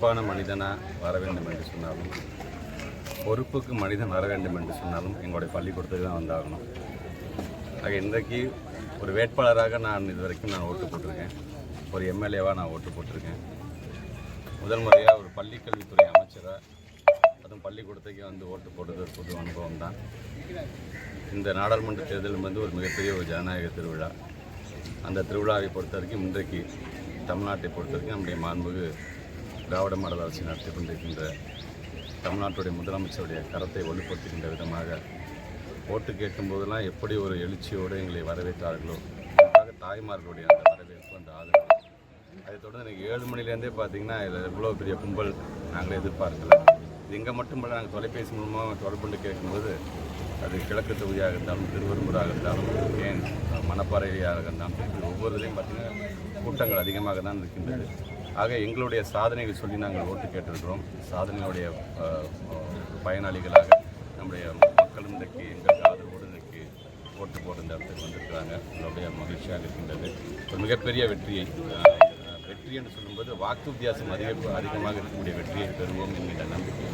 பொறுப்பான மனிதனாக வர வேண்டும் என்று சொன்னாலும் பொறுப்புக்கு மனிதன் வர வேண்டும் என்று சொன்னாலும் எங்களுடைய பள்ளிக்கூடத்துக்கு தான் வந்தாகணும். ஆக இன்றைக்கு ஒரு வேட்பாளராக நான் இது வரைக்கும் நான் ஓட்டு போட்டிருக்கேன். ஒரு எம்எல்ஏவாக நான் ஓட்டு போட்டிருக்கேன். முதல் முறையாக ஒரு பள்ளிக்கல்வித்துறை அமைச்சராக அதுவும் பள்ளிக்கூடத்துக்கு வந்து ஓட்டு போட்டது ஒரு புது அனுபவம் தான். இந்த நாடாளுமன்ற தேர்தல் வந்து ஒரு மிகப்பெரிய ஒரு ஜனநாயக திருவிழா. அந்த திருவிழாவை பொறுத்த வரைக்கும் இன்றைக்கு தமிழ்நாட்டை பொறுத்த வரைக்கும் நம்முடைய மாண்புகு திராவிட மாடல் அரசு நடத்தி கொண்டிருக்கின்ற தமிழ்நாட்டுடைய முதலமைச்சருடைய கரத்தை வலுப்படுத்துகின்ற விதமாக ஓட்டு கேட்கும்போதெல்லாம் எப்படி ஒரு எழுச்சியோடு எங்களை வரவேற்றார்களோ அதுக்காக தாய்மார்களுடைய அந்த வரவேற்பு அந்த ஆதரவு. அதை தொடர்ந்து எனக்கு ஏழு மணிலேருந்தே பார்த்தீங்கன்னா இதில் இவ்வளோ பெரிய கும்பல் நாங்களே எதிர்பார்க்கல. இங்கே மட்டும் இல்லை நாங்கள் தொலைபேசி மூலமாக தொடர்புண்டு கேட்கும்போது அது கிழக்கு தொகுதியாக இருந்தாலும் திருவரும்பூராக இருந்தாலும் ஏன் மணப்பாறையாக இருந்தாலும் ஒவ்வொரு இதையும் பார்த்தீங்கன்னா கூட்டங்கள் அதிகமாக தான் இருக்கின்றது. ஆக எங்களுடைய சாதனைகள் சொல்லி நாங்கள் ஓட்டு கேட்டிருக்கிறோம். சாதனையுடைய பயனாளிகளாக நம்முடைய மக்களும் இன்றைக்கு எங்களுக்கு ஆதரவோடு இன்றைக்கு ஓட்டு போட்டு இந்த இடத்துக்கு வந்திருக்கிறாங்க. உங்களுடைய மகிழ்ச்சியாக இருக்கின்றது. ஒரு மிகப்பெரிய வெற்றியை வெற்றி என்று சொல்லும்போது வாக்கு வித்தியாசம் அதிக அதிகமாக இருக்கக்கூடிய வெற்றியை பெறுவோம் என்கிற நம்பிக்கை.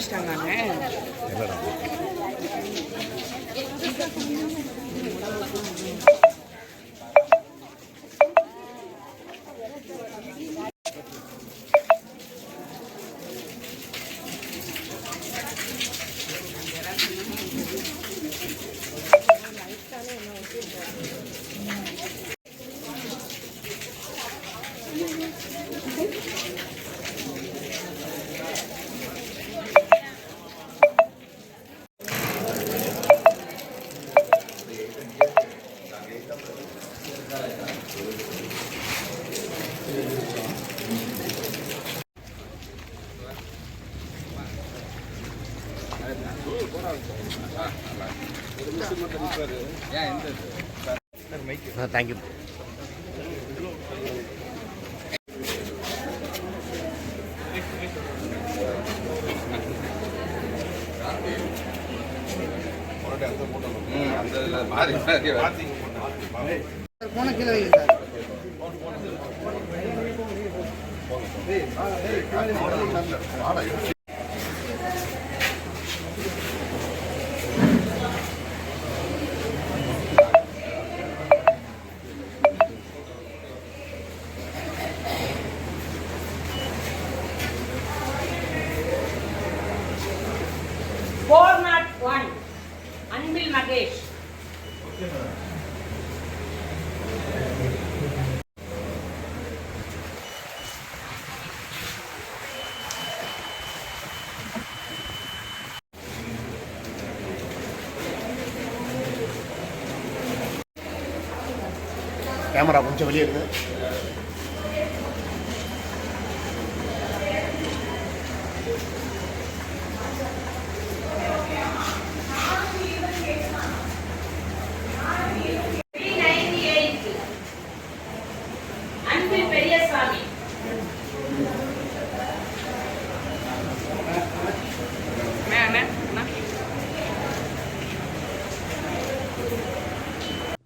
ましたが。ஆரம்பிச்சிட்டாங்க தேங்க்யூ போன கீழே வைங்க sir four nought one Anbil Mahesh camera கொஞ்சம் வெளியே இருக்குது